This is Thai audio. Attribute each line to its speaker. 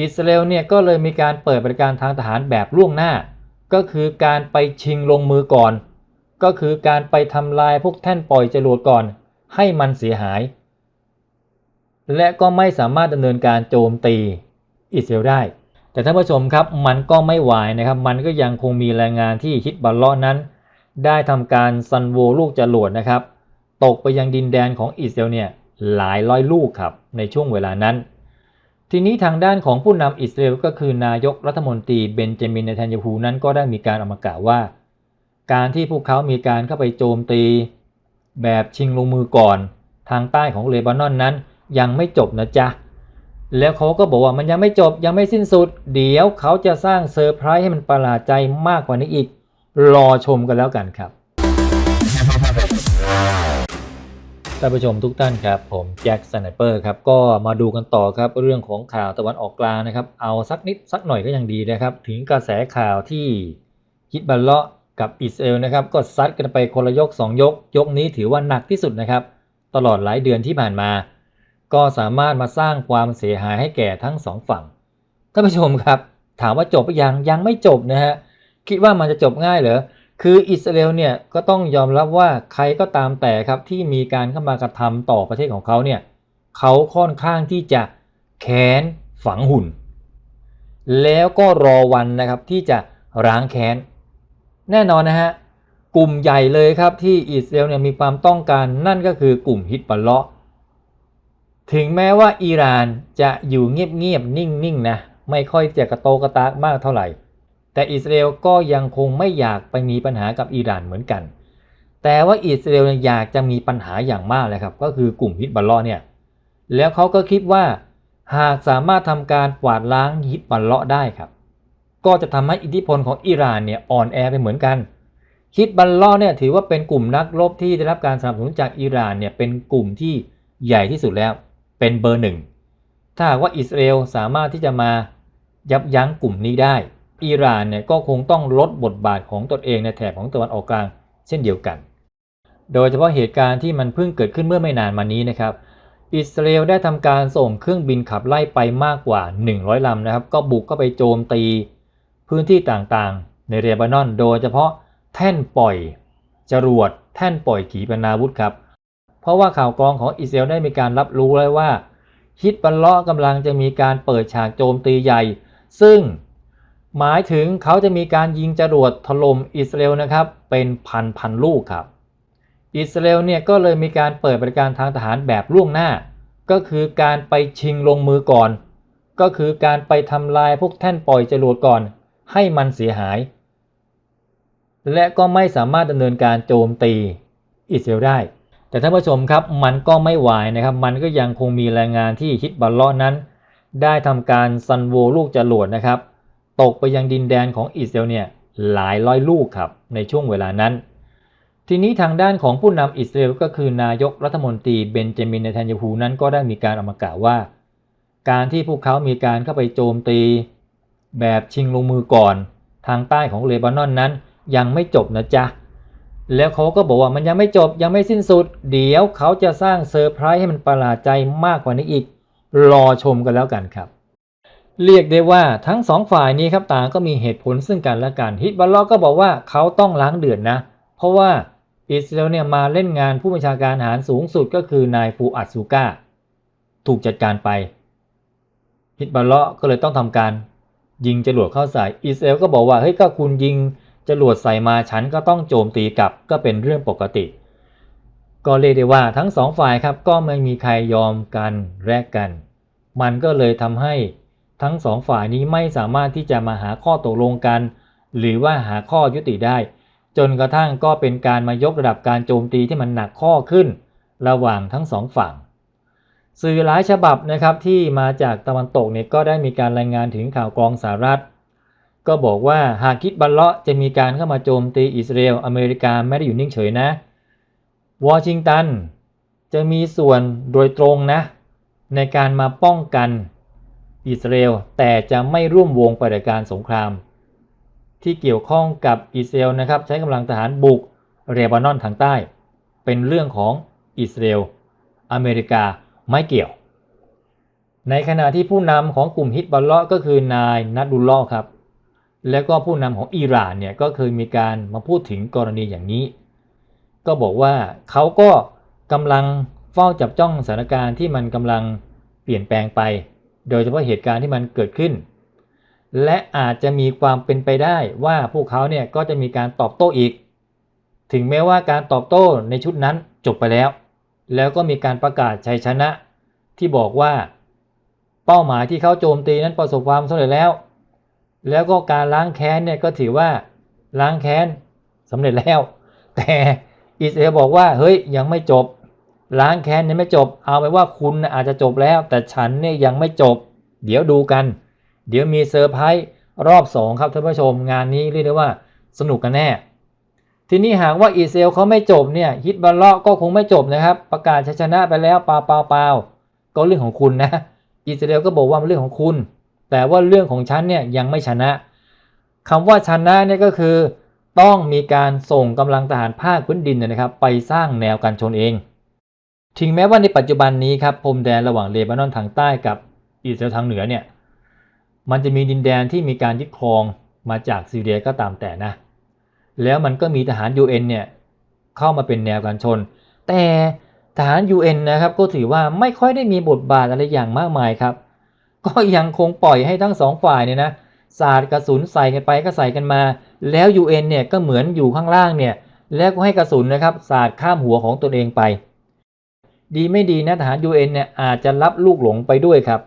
Speaker 1: อิสราเอลเนี่ยก็เลยมีการเปิดบริการทางทหารแบบล่วงหน้า ก็คือการไปชิงลงมือก่อน ก็คือการไปทำลายพวกแท่นปล่อยจรวดก่อน ให้มันเสียหาย และก็ไม่สามารถดำเนินการโจมตีอิสราเอลได้ แต่ท่านผู้ชมครับมันก็ไม่ไหวนะครับ มันก็ยังคงมีแรงงานที่ฮิตบัลเลาะนั้น ได้ทำการซันโวลูกจรวดนะครับ ตกไปยังดินแดนของอิสราเอลเนี่ยหลายร้อยลูกครับในช่วงเวลานั้น ทีนี้ทางด้านของผู้นำอิสราเอลก็คือนายกรัฐมนตรีเบนจามินเนทันยาฮูนั้นก็ได้มีการออกมากล่าวว่า การที่พวกเขามีการเข้าไปโจมตี แบบชิงลงมือก่อน ทางใต้ของเลบานอนนั้น ยังไม่จบนะจ๊ะ แล้วเขาก็บอกว่ามันยังไม่จบยังไม่สิ้นสุด เดี๋ยวเขาจะสร้างเซอร์ไพรส์ให้มันประหลาดใจมากกว่านี้อีก รอชมกันแล้วกันครับ ท่านผู้ชมทุกท่านครับ ผมแจ็คสไนเปอร์ครับก็มาดูกันต่อครับเรื่องของข่าวตะวันออกกลางนะครับ เอาสักนิดสักหน่อยก็ยังดีนะครับ ถึงกระแสข่าวที่ฮิตบัลเลาะกับอิสราเอลนะครับ ก็ซัดกันไปคนละยก 2 ยก ยกนี้ถือว่าหนักที่สุดนะครับ ตลอดหลายเดือนที่ผ่านมา ก็สามารถมาสร้างความเสียหายให้แก่ทั้งสองฝั่งท่านผู้ชมครับ ถามว่าจบหรือยังยังไม่จบนะฮะคิดว่ามันจะจบง่ายเหรอ คืออิสราเอลเนี่ยก็ต้องยอมรับว่าใครก็ตามแต่ครับที่มีการเข้ามากระทำต่อประเทศของเขาเนี่ยเขาค่อนข้างที่จะแค้นฝังหุ่น แล้วก็รอวันนะครับที่จะร้างแค้น แน่นอนนะฮะกลุ่มใหญ่เลยครับที่อิสราเอลเนี่ยมีความต้องการนั่นก็คือกลุ่มฮิตบัลเลาะถึงแม้ว่าอิหร่านจะอยู่เงียบๆนิ่งๆนะไม่ค่อยจะกระโตกระตากมากเท่าไหร่ แต่อิสราเอลก็ยังคงไม่อยากไปมีปัญหากับอิหร่านเหมือนกัน แต่ว่าอิสราเอลอยากจะมีปัญหาอย่างมากเลยครับ ก็คือกลุ่มฮิตบัลลาะเนี่ย แล้วเขาก็คิดว่า หากสามารถทำการกวาดล้างฮิตบัลลาะได้ครับ ก็จะทำให้อิทธิพลของอิหร่านเนี่ยอ่อนแอไปเหมือนกันฮิตบัลลาะเนี่ยถือว่าเป็นกลุ่มนักรบที่ได้รับการสนับสนุนจากอิหร่านเนี่ยเป็นกลุ่มที่ใหญ่ที่สุดแล้ว เป็นเบอร์หนึ่งถ้าหากว่าอิสราเอลสามารถที่จะมายับยั้งกลุ่มนี้ได้ อิหร่านเนี่ยก็คงต้องลดบทบาทของตนเองในแถบของตะวันออกกลางเช่นเดียวกัน โดยเฉพาะเหตุการณ์ที่มันเพิ่งเกิดขึ้นเมื่อไม่นานมานี้นะครับ อิสราเอลได้ทำการส่งเครื่องบินขับไล่ไปมากกว่า 100ลำนะครับ ก็บุกเข้าไปโจมตี พื้นที่ต่างๆ ในเรบานอน โดยเฉพาะแท่นปล่อยจรวดแท่นปล่อยขีปนาวุธครับ เพราะว่าข่าวกรองของอิสราเอลได้มีการรับรู้แล้วว่าฮิตบัลเลาะกำลังจะมีการเปิดฉากโจมตีใหญ่ ซึ่ง หมายถึงเขาจะมีการยิงจรวดถล่มอิสราเอลนะครับเป็นพันพันลูกครับ อิสราเอลเนี่ยก็เลยมีการเปิดบริการทางทหารแบบล่วงหน้า ก็คือการไปชิงลงมือก่อน ก็คือการไปทำลายพวกแท่นปล่อยจรวดก่อน ให้มันเสียหาย และก็ไม่สามารถดำเนินการโจมตีอิสราเอลได้ แต่ท่านผู้ชมครับมันก็ไม่ไหวนะครับ มันก็ยังคงมีแรงงานที่ฮิตบัลลาะนั้น ได้ทำการซันโวลูกจรวดนะครับ ตกไปยังดินแดนของอิสราเอลเนี่ยหลายร้อยลูกครับในช่วงเวลานั้น ทีนี้ทางด้านของผู้นำอิสราเอลก็คือนายกรัฐมนตรีเบนจามินเนทันยาฮูนั้นก็ได้มีการออกมากล่าวว่า การที่พวกเขามีการเข้าไปโจมตี แบบชิงลงมือก่อน ทางใต้ของเลบานอนนั้น ยังไม่จบนะจ๊ะแล้วเขาก็บอกว่ามันยังไม่จบยังไม่สิ้นสุด เดี๋ยวเขาจะสร้างเซอร์ไพรส์ให้มันประหลาดใจมากกว่านี้อีก รอชมกันแล้วกันครับ เรียกได้ว่าทั้งสองฝ่ายนี้ครับต่างก็มีเหตุผลซึ่งกันและกันฮิตบัลเลาะก็บอกว่าเขาต้องล้างเดือดนะ เพราะว่าอิสราเอลเนี่ยมาเล่นงานผู้บัญชาการทหารสูงสุดก็คือนายฟูอัดซูก้าถูกจัดการไปฮิตบัลเลาะก็เลยต้องทำการ ยิงจรวดเข้าใส่อิสราเอลก็บอกว่าเฮ้ยก็คุณยิงจรวดใส่มาฉันก็ต้องโจมตีกลับก็เป็นเรื่องปกติ ก็เรียกได้ว่าทั้งสองฝ่ายครับก็ไม่มีใครยอมกันแลกกัน มันก็เลยทำให้ ทั้งสองฝ่ายนี้ไม่สามารถที่จะมาหาข้อตกลงกัน หรือว่าหาข้อยุติได้ จนกระทั่งก็เป็นการมายกระดับการโจมตีที่มันหนักข้อขึ้น ระหว่างทั้งสองฝั่ง สื่อหลายฉบับนะครับที่มาจากตะวันตกเนี่ยก็ได้มีการรายงานถึงข่าวกรองสหรัฐ ก็บอกว่าหากคิดบัลเลาะจะมีการเข้ามาโจมตีอิสราเอลอเมริกาไม่ได้อยู่นิ่งเฉยนะวอชิงตันจะมีส่วนโดยตรงนะในการมาป้องกัน อิสราเอลแต่จะไม่ร่วมวงปฏิบัติการสงคราม ที่เกี่ยวข้องกับอิสราเอลนะครับใช้กำลังทหารบุกเรบานอนทางใต้ เป็นเรื่องของอิสราเอลอเมริกาไม่เกี่ยว ในขณะที่ผู้นำของกลุ่มฮิตบอลเลาะก็คือนายนัดดุลลอฮ์ครับแล้วก็ผู้นำของอิหร่านเนี่ยก็เคยมีการมาพูดถึงกรณีอย่างนี้ ก็บอกว่าเขาก็กำลังเฝ้าจับจ้องสถานการณ์ที่มันกำลังเปลี่ยนแปลงไป โดยเฉพาะเหตุการณ์ที่มันเกิดขึ้น และอาจจะมีความเป็นไปได้ว่าพวกเขาเนี่ยก็จะมีการตอบโต้อีก ถึงแม้ว่าการตอบโต้ในชุดนั้นจบไปแล้ว แล้วก็มีการประกาศชัยชนะ ที่บอกว่า เป้าหมายที่เขาโจมตีนั้นประสบความสำเร็จแล้ว แล้วก็การล้างแค้นเนี่ยก็ถือว่าล้างแค้นสำเร็จแล้ว แต่อิสราเอลบอกว่าเฮ้ยยังไม่จบ ล้างแค้นยังไม่จบ เอาไปว่าคุณอาจจะจบแล้ว แต่ฉันเนี่ยยังไม่จบ เดี๋ยวดูกัน เดี๋ยวมีเซอร์ไพรส์รอบสองครับท่านผู้ชมงานนี้เรียกได้ว่าสนุกกันแน่ ทีนี้หากว่าอิสราเอลเขาไม่จบเนี่ยฮิตบัลเลาะก็คงไม่จบนะครับ ประกาศชัยชนะไปแล้วเปล่าเปล่าเปล่าก็เรื่องของคุณนะอิสราเอลก็บอกว่ามันเรื่องของคุณ แต่ว่าเรื่องของฉันเนี่ยยังไม่ชนะคำว่าชนะเนี่ยก็คือ ต้องมีการส่งกำลังทหารภาคพื้นดินเนยนะครับ ไปสร้างแนวกันชนเอง ถึงแม้ว่าในปัจจุบันนี้ครับพรมแดนระหว่างเลบานอนทางใต้กับอิสราเอลทางเหนือเนี่ยมันจะมีดินแดนที่มีการยึดครองมาจากซีเรียก็ตามแต่นะ แล้วมันก็มีทหาร UN เนี่ยเข้ามาเป็นแนวกันชน แต่ทหาร UN นะครับก็ถือว่าไม่ค่อยได้มีบทบาทอะไรอย่างมากมายครับ ก็ยังคงปล่อยให้ทั้งสองฝ่ายเนี่ยนะสาดกระสุนใส่กันไปก็ใส่กันมา แล้ว UN เนี่ยก็เหมือนอยู่ข้างล่างเนี่ยแล้วก็ให้กระสุนนะครับสาดข้ามหัวของตนเองไป ดีไม่ดีนะทหาร UN เนี่ยอาจจะรับลูกหลงไปด้วยครับ